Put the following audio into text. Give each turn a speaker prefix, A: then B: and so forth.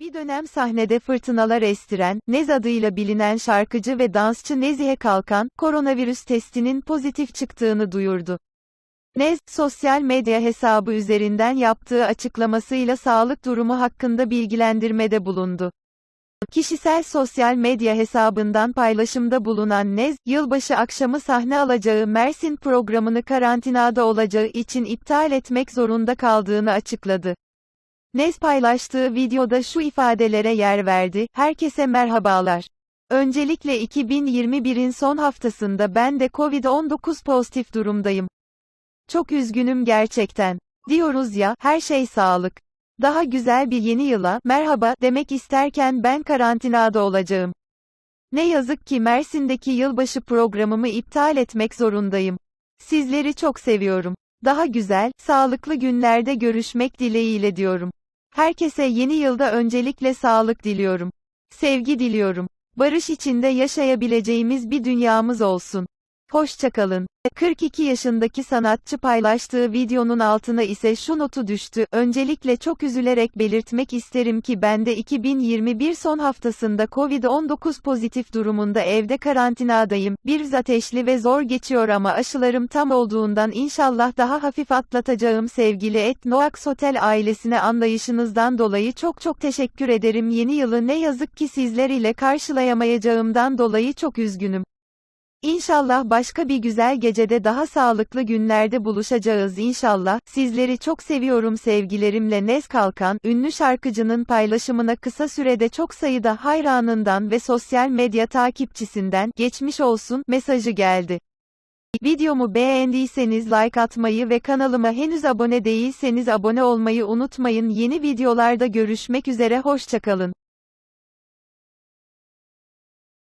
A: Bir dönem sahnede fırtınalar estiren, Nez adıyla bilinen şarkıcı ve dansçı Nezihe Kalkan, koronavirüs testinin pozitif çıktığını duyurdu. Nez, sosyal medya hesabı üzerinden yaptığı açıklamasıyla sağlık durumu hakkında bilgilendirmede bulundu. Kişisel sosyal medya hesabından paylaşımda bulunan Nez, yılbaşı akşamı sahne alacağı Mersin programını karantinada olacağı için iptal etmek zorunda kaldığını açıkladı. Nez paylaştığı videoda şu ifadelere yer verdi, herkese merhabalar. Öncelikle 2021'in son haftasında ben de Covid-19 pozitif durumdayım. Çok üzgünüm gerçekten. Diyoruz ya, her şey sağlık. Daha güzel bir yeni yıla, merhaba, demek isterken ben karantinada olacağım. Ne yazık ki Mersin'deki yılbaşı programımı iptal etmek zorundayım. Sizleri çok seviyorum. Daha güzel, sağlıklı günlerde görüşmek dileğiyle diyorum. Herkese yeni yılda öncelikle sağlık diliyorum. Sevgi diliyorum. Barış içinde yaşayabileceğimiz bir dünyamız olsun. Hoşçakalın. 42 yaşındaki sanatçı paylaştığı videonun altına ise şu notu düştü. Öncelikle çok üzülerek belirtmek isterim ki ben de 2021 son haftasında Covid-19 pozitif durumunda evde karantinadayım. Bir ateşli ve zor geçiyor ama aşılarım tam olduğundan inşallah daha hafif atlatacağım sevgili Et Noax Hotel ailesine anlayışınızdan dolayı çok çok teşekkür ederim. Yeni yılı ne yazık ki sizler ile karşılayamayacağımdan dolayı çok üzgünüm. İnşallah başka bir güzel gecede daha sağlıklı günlerde buluşacağız inşallah. Sizleri çok seviyorum sevgilerimle Nez Kalkan, ünlü şarkıcının paylaşımına kısa sürede çok sayıda hayranından ve sosyal medya takipçisinden geçmiş olsun mesajı geldi. Videomu beğendiyseniz like atmayı ve kanalıma henüz abone değilseniz abone olmayı unutmayın. Yeni videolarda görüşmek üzere hoşçakalın.